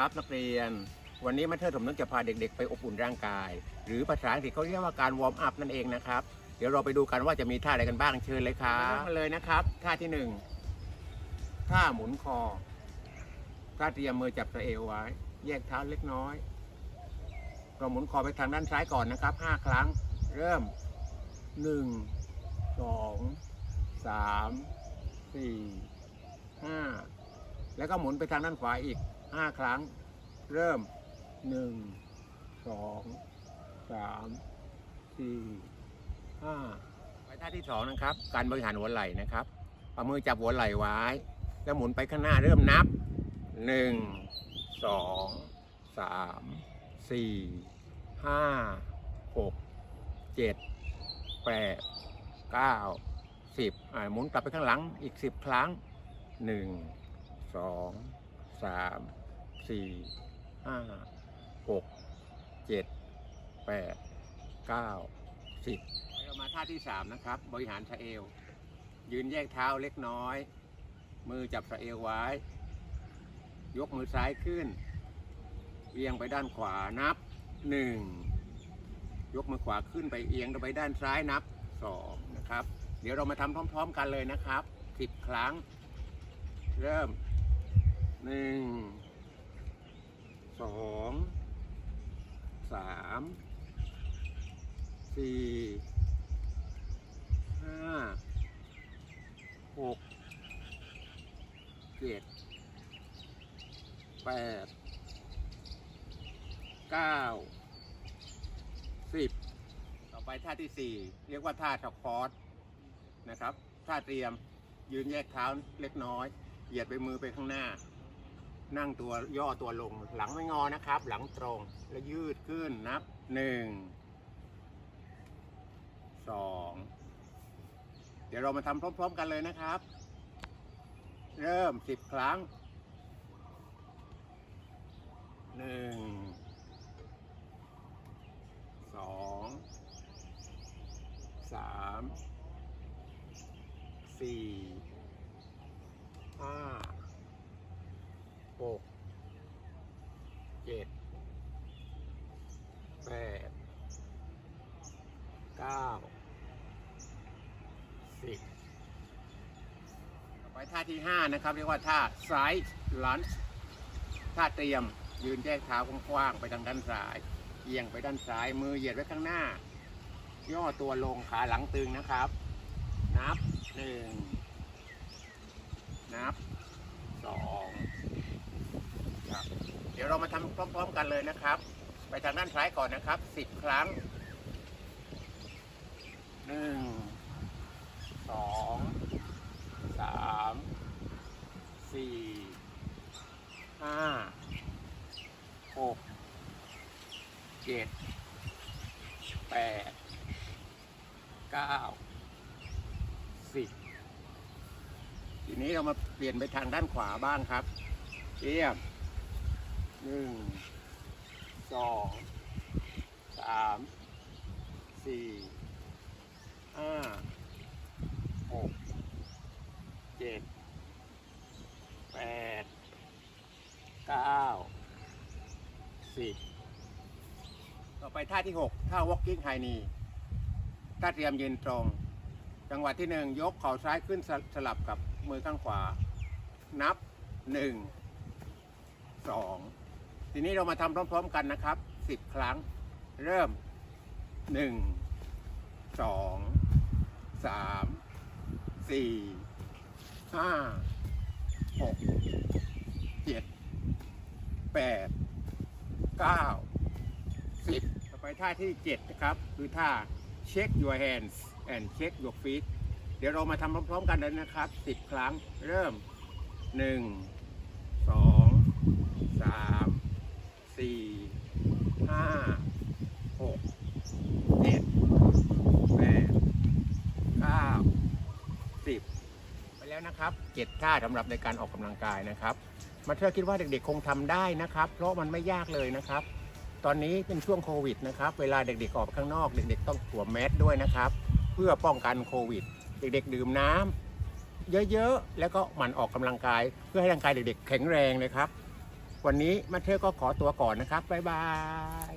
ครับนักเรียน วันนี้มาเทอร์ผมนึกจะพาเด็กๆ ไปอบอุ่นร่างกาย หรือภาษาอังกฤษเขาเรียกว่าการวอร์มอัพนั่นเองนะครับ เดี๋ยวเราไปดูกันว่าจะมีท่าอะไรกันบ้างเชิญเลยครับมาเลยนะครับท่าที่หนึ่งท่าหมุนคอท่าเตรียมมือจับสะเอวไว้ แยกเท้าเล็กน้อย เราหมุนคอไปทางด้านซ้ายก่อนนะครับห้าครั้งเริ่มหนึ่งสองสามสี่ห้าแล้วก็หมุนไปทางด้านขวาอีก ห้าครั้ง เริ่มหนึ่งสองสามสี่ห้าไปท่าที่สองนะครับ การบริหารหัวไหล่นะครับเอามือจับหัวไหล่ไว้ แล้วหมุนไปข้างหน้าเริ่มนับหนึ่งสองสามสี่ห้าหกเจ็ดแปดเก้าสิบอ่าหมุนกลับไปข้างหลังอีกสิบครั้งหนึ่งสองสาม สี่ห้าหกเจ็ดแปดเก้าสิบเรามาท่าที่สามนะครับ บริหารสะเอว ยืนแยกเท้าเล็กน้อย มือจับสะเอวไว้ ยกมือซ้ายขึ้นเอียงไปด้านขวานับหนึ่งยกมือขวาขึ้นไปเอียงไปด้านซ้ายนับสองนะครับ เดี๋ยวเรามาทำพร้อม ๆ กันเลยนะครับสิบครั้ง เริ่มหนึ่ง สองสามสี่ห้าหกเจ็ดแปดเก้าสิบต่อไปท่าที่สี่เรียกว่าท่าสควอตนะครับท่าเตรียมยืนแยกเท้าเล็กน้อย เหยียดไปมือไปข้างหน้า นั่งตัวย่อตัวลงหลังไม่งอนะครับ หลังตรงแล้วยืดขึ้นนับหนึ่งสองเดี๋ยวเรามาทำพร้อม ๆ กันเลยนะครับ เริ่มสิบครั้งหนึ่งสองสามสี่ห้า หกเจ็ดแปดเก้าสิบต่อไปท่าที่5นะครับ เรียกว่าท่า side lunge ท่าเตรียมยืนแยกเท้ากว้างๆไปทางด้านซ้ายเอียงไปด้านซ้ายมือเหยียดไว้ข้างหน้า ย่อตัวลงขาหลังตึงนะครับ นับหนึ่งนับ ครับ เดี๋ยวเรามาทำพร้อม ๆ กันเลยนะครับ ไปทางด้านซ้ายก่อนนะครับสิบครั้งหนึ่งสองสามสี่ห้าหกเจ็ดแปดเก้าสิบทีนี้เรามาเปลี่ยนไปทางด้านขวาบ้างครับเรียบ หนึ่งสองสามสี่ห้าหกเจ็ดแปดเก้าสิบต่อไปท่าที่หกท่า walking high knee ท่าเตรียมยืนตรง จังหวะที่หนึ่งยกเข่าซ้ายขึ้นสลับกับมือข้างขวา นับหนึ่งสอง ทีนี้เรามาทำพร้อม ๆ กันนะครับสิบครั้ง เริ่มหนึ่งสองสามสี่ห้าหกเจ็ดแปดเก้าสิบต่อไปท่าที่เจ็ดนะครับ คือท่า check your hands and check your feet เดี๋ยวเรามาทำพร้อมๆกันเลยนะครับสิบครั้งเริ่มหนึ่งสองสามสี่ห้าหกเจ็ดแปดเก้าสิบไป แล้วนะครับเจ็ดท่าสำหรับในการออกกำลังกายนะครับ มาเธอคิดว่าเด็กๆคงทำได้นะครับ เพราะมันไม่ยากเลยนะครับ ตอนนี้เป็นช่วงโควิดนะครับ เวลาเด็กๆออกข้างนอกเด็กๆต้องสวมแมสด้วยนะครับ เพื่อป้องกันโควิด เด็กๆดื่มน้ำเยอะๆ แล้วก็หมั่นออกกำลังกาย เพื่อให้ร่างกายเด็กๆ แข็งแรงนะครับ วันนี้มาเธอก็ขอตัวก่อนนะครับบ๊ายบาย